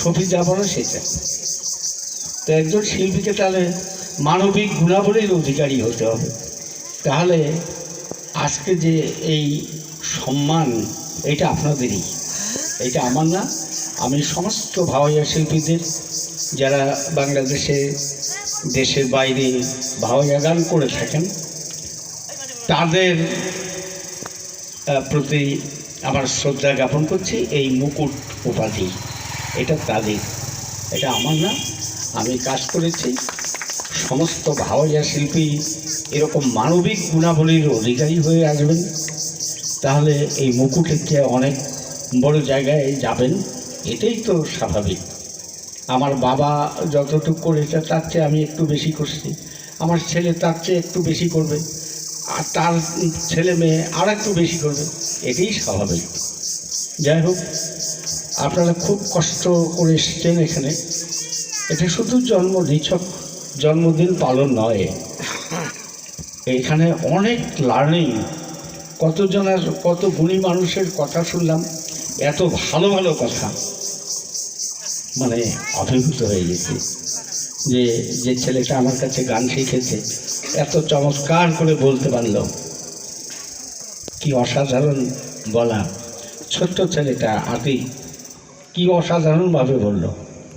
সফি যা বলে সেটা তো একজন শিল্পীকে তাহলে মানবিক গুণাবলীর অধিকারী হতে হবে। তাহলে আজকে যে এই সম্মান, এটা আপনাদেরই। এটা আমার না, আমি সমস্ত ভাওয়াইয়া শিল্পীদের, যারা বাংলাদেশে, দেশের বাইরে ভাওয়াইয়া গান করে থাকেন, তাদের প্রতি আমার শ্রদ্ধা জ্ঞাপন করছি এই মুকুট উপাধি। এটা তাদের এটা আমার না, আমি কাজ করেছি। সমস্ত ভাওয়াইয়া শিল্পী এরকম মানবিক গুণাবলীর অধিকারী হয়ে আসবেন। তাহলে এই মুকুটে অনেক বড় জায়গায় যাবেন। এটাই তো স্বাভাবিক। আমার বাবা যতটুকু করেছে, তার চেয়ে আমি একটু বেশি করছি। আমার ছেলে তার চেয়ে একটু বেশি করবে। আর তার ছেলে মেয়ে আর একটু বেশি করবে। এটাই স্বাভাবিক। যাই হোক আপনারা খুব কষ্ট করে এসছেন এখানে। এটা শুধু জন্ম নিছক জন্মদিন পালন নয়। এখানে অনেক লার্নিং কতজনের, কত গুণী মানুষের কথা শুনলাম, এত ভালো ভালো কথা। মানে অভিভূত হয়ে গেছি যে যে ছেলেটা আমার কাছে গান শিখেছে, এত চমৎকার করে বলতে পারল। কি অসাধারণ বলা ছোট্ট ছেলেটা আতি কি অসাধারণভাবে বলল।